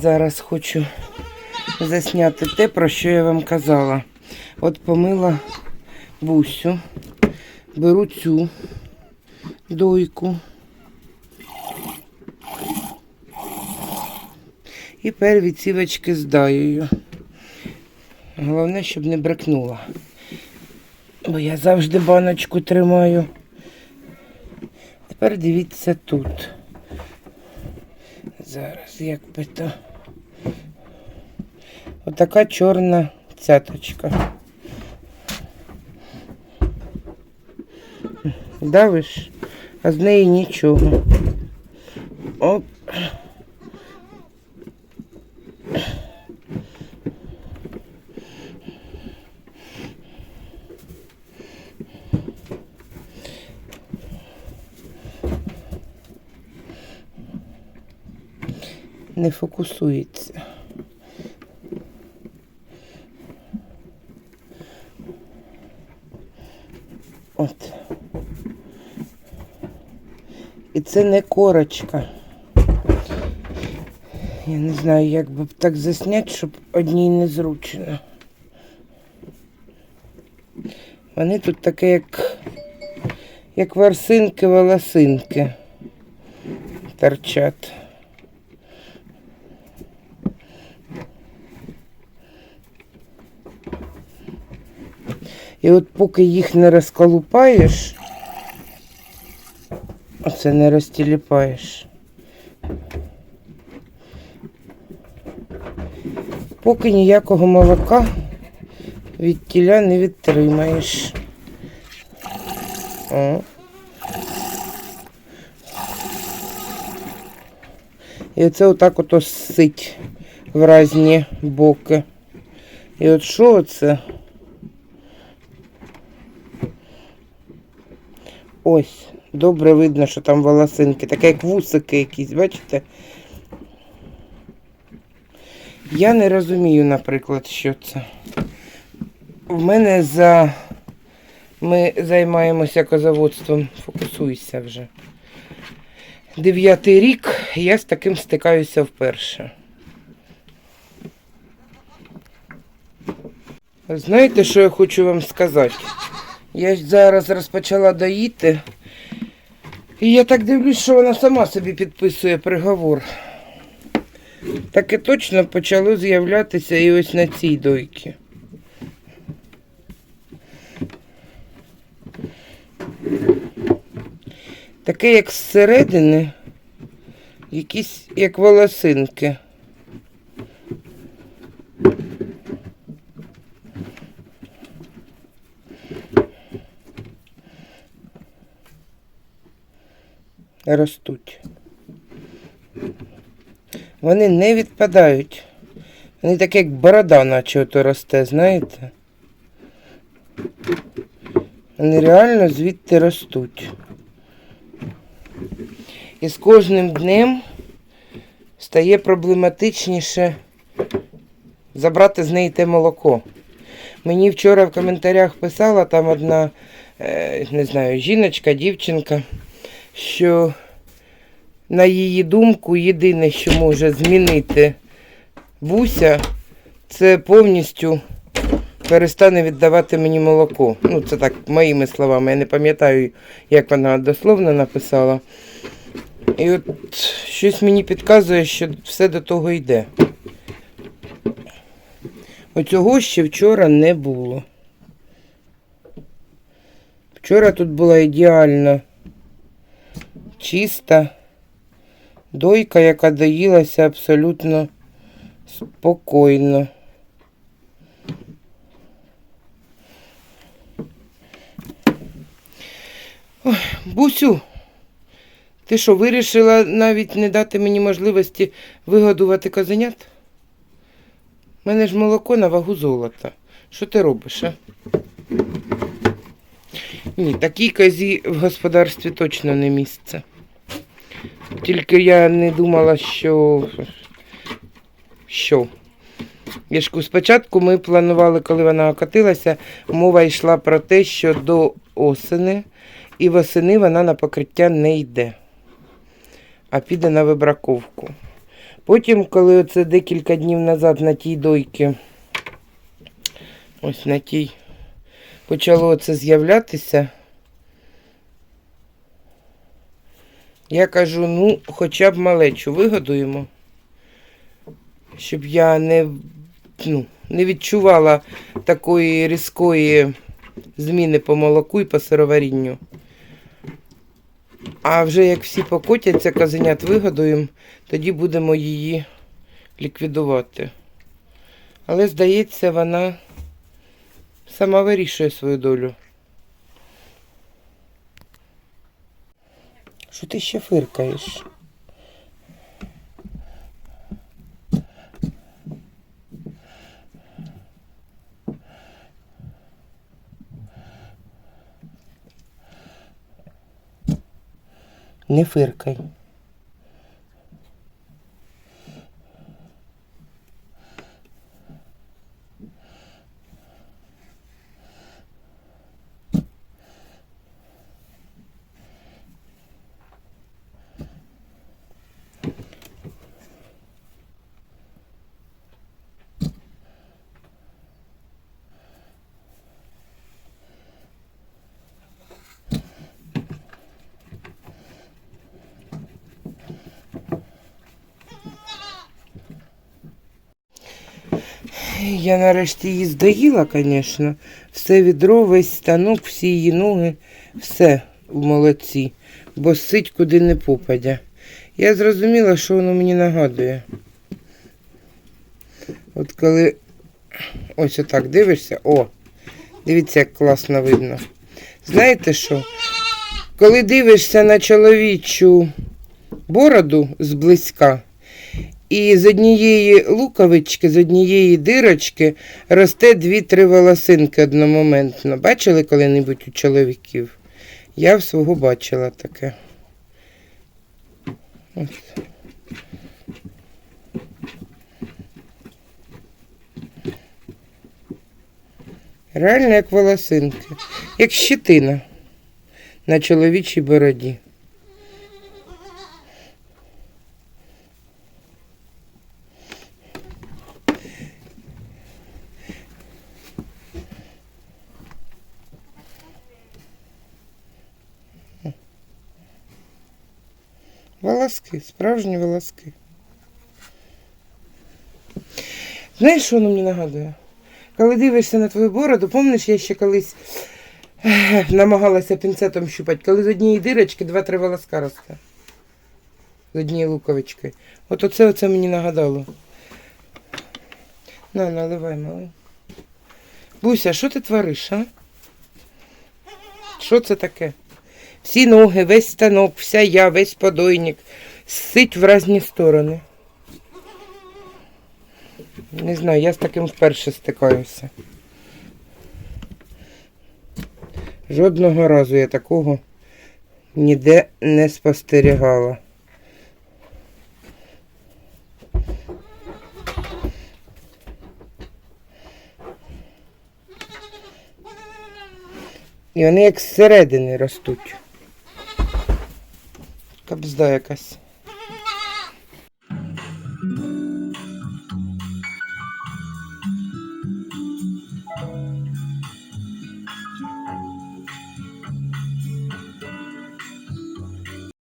Зараз хочу засняти те, про що я вам казала. От помила бусю, беру цю дойку. І перві цівочки здаю. Головне, щоб не брекнула. Бо я завжди баночку тримаю. Тепер дивіться тут. Зараз як би то. Отака чорна цяточка. Давиш, а з неї нічого. Оп. Не фокусується. От. І це не корочка. Я не знаю, як би так засняти, щоб одній незручно. Вони тут таке, як, як ворсинки, волосинки торчать. І от поки їх не розколупаєш, оце не розтіліпаєш. Поки ніякого молока від тіля не відтримаєш. О. І оце отак ото сить в різні боки. І от що це? Ось, добре видно, що там волосинки, таке як вусики якісь, бачите? Я не розумію, наприклад, що це. В мене за. Ми займаємося козаводством. Фокусуйся вже. Дев'ятий рік я з таким стикаюся вперше. Знаєте, що я хочу вам сказати? Я зараз розпочала доїти. І я так дивлюсь, що вона сама собі підписує приговор. Таке точно почало з'являтися і ось на цій дойці. Таке, як зсередини, якісь як волосинки. Ростуть. Вони не відпадають. Вони так як борода наче ото росте, знаєте? Вони реально звідти ростуть. І з кожним днем стає проблематичніше забрати з неї те молоко. Мені вчора в коментарях писала там одна, е, не знаю, жіночка, дівчинка, що на її думку єдине, що може змінити Буся, це повністю перестане віддавати мені молоко. Ну, це так, моїми словами. Я не пам'ятаю, як вона дословно написала. І от щось мені підказує, що все до того йде. Оцього ще вчора не було. Вчора тут була ідеально чиста дойка, яка доїлася абсолютно спокійно. Ой, Бусю, ти що, вирішила навіть не дати мені можливості вигодувати козенят? У мене ж молоко на вагу золота. Що ти робиш, а? Ні, такій козі в господарстві точно не місце. Тільки я не думала, що. Що? Я ж кажу, спочатку ми планували, коли вона окатилася, мова йшла про те, що до осени і восени вона на покриття не йде, а піде на вибраковку. Потім, коли це декілька днів назад на тій дойці, ось на тій, почало це з'являтися, я кажу, ну, хоча б малечу вигодуємо, щоб я не, ну, не відчувала такої різкої зміни по молоку і по сироварінню. А вже як всі покотяться, казенят вигодуємо, тоді будемо її ліквідувати. Але, здається, вона сама вирішує свою долю. Що ти ще фиркаєш? Не фиркай. Я нарешті її здоїла, звісно. Все відро, весь станок, всі її ноги, все в молодці, бо сить куди не попадя. Я зрозуміла, що воно мені нагадує. От коли ось отак дивишся, о, дивіться, як класно видно. Знаєте що? Коли дивишся на чоловічу бороду зблизька, і з однієї луковички, з однієї дирочки росте дві-три волосинки одномоментно. Бачили коли-небудь у чоловіків? Я в свого бачила таке. Ось. Реально як волосинки, як щетина на чоловічій бороді. Волоски, справжні волоски. Знаєш, що воно мені нагадує? Коли дивишся на твою бороду, пам'ятаєш, я ще колись намагалася пінцетом щупати, коли з однієї дирочки два-три волоска росте. З однієї луковички. От оце оце мені нагадало. На, наливай, малий. Буся, що ти твориш, а? Що це таке? Всі ноги, весь станок, вся я, весь подойник. Сить в різні сторони. Не знаю, я з таким вперше стикаюся. Жодного разу я такого ніде не спостерігала. І вони як зсередини ростуть. Кабзда якась.